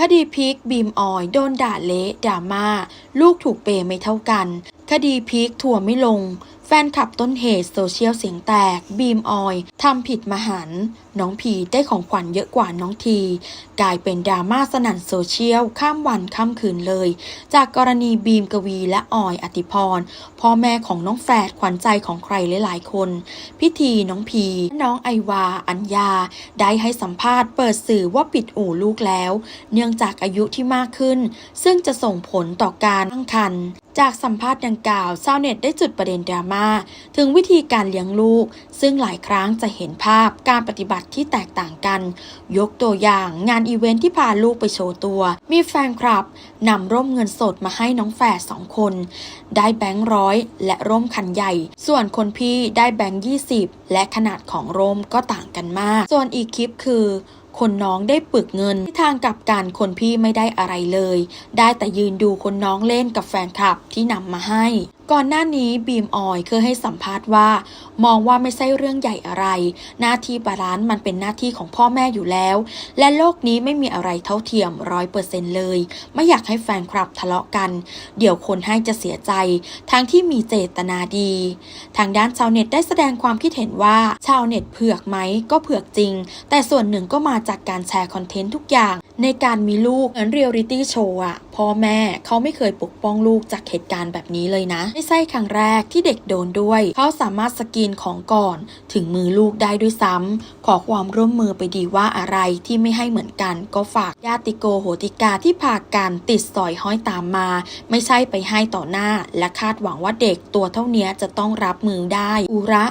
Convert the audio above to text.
คดีพีคบีมออยโดนด่าเละด่ามาลูกถูกเปยไม่เท่ากัน คดีพีคทัวไม่ลง แฟนคลับต้นเหตุโซเชียลเสียงแตก บีมออยทำผิดมหัน น้องพีได้ของขวัญเยอะกว่าน้องที กลายเป็นดราม่าสนั่นโซเชียล ข้ามวันข้ามคืนเลย จากกรณีบีมกวีและออยอติพร พ่อแม่ของน้องแฝดขวัญใจของใครหลายๆคน พิธีน้องพี น้องไอวา อัญญา ได้ให้สัมภาษณ์เปิดสื่อว่าปิดอู่ลูกแล้ว เนื่องจากอายุที่มากขึ้น ซึ่งจะส่งผลต่อการตั้งครรภ์ จากสัมภาษณ์ดังกล่าวชาวเน็ตได้จุดประเด็นดราม่าถึงวิธีการเลี้ยงลูก ซึ่งหลายครั้งจะเห็นภาพการปฏิบัติที่แตกต่างกัน ยกตัวอย่างงานอีเวนท์ที่พาลูกไปโชว์ตัว มีแฟนคลับนำร่มเงินสดมาให้น้องแฝดสองคน ได้แบงค์ร้อยและร่มคันใหญ่ ส่วนคนพี่ได้แบงค์ยี่สิบและขนาดของร่มก็ต่างกันมาก ส่วนอีกคลิปคือ คนน้องได้ปึกเงินที่ทางกับการคนพี่ไม่ได้อะไรเลย ได้แต่ยืนดูคนน้องเล่นกับแฟนคลับที่นำมาให้ ก่อนหน้านี้บีมออยเคยให้สัมภาษณ์ว่า มองว่าไม่ใช่เรื่องใหญ่อะไร หน้าที่บาลานซ์มันเป็นหน้าที่ของพ่อแม่อยู่แล้ว และโลกนี้ไม่มีอะไรเท่าเทียมร้อยเปอร์เซ็นเลย ไม่อยากให้แฟนคลับทะเลาะกัน เดี๋ยวคนให้จะเสียใจ ทั้งที่มีเจตนาดี ทางด้านชาวเน็ตได้แสดงความคิดเห็นว่าชาวเน็ตเผือกไหมก็เผือกจริง แต่ส่วนหนึ่งก็มาจากการแชร์คอนเทนต์ทุกอย่าง ในการมีลูกเหมือนเรียลลิตี้โชว์อะพ่อแม่เขาไม่เคยปกป้องลูกจากเหตุการณ์แบบนี้เลยนะ ไม่ใช่ครั้งแรกที่เด็กโดนด้วย เขาสามารถสกรีนของก่อนถึงมือลูกได้ด้วยซ้ำขอความร่วมมือไปดีว่าอะไรที่ไม่ให้เหมือนกัน ก็ฝากญาติโกโหติกาที่พากันติดสอยห้อยตามมา ไม่ใช่ไปให้ต่อหน้า และคาดหวังว่าเด็กตัวเท่านี้จะต้องรับมือได้อุระ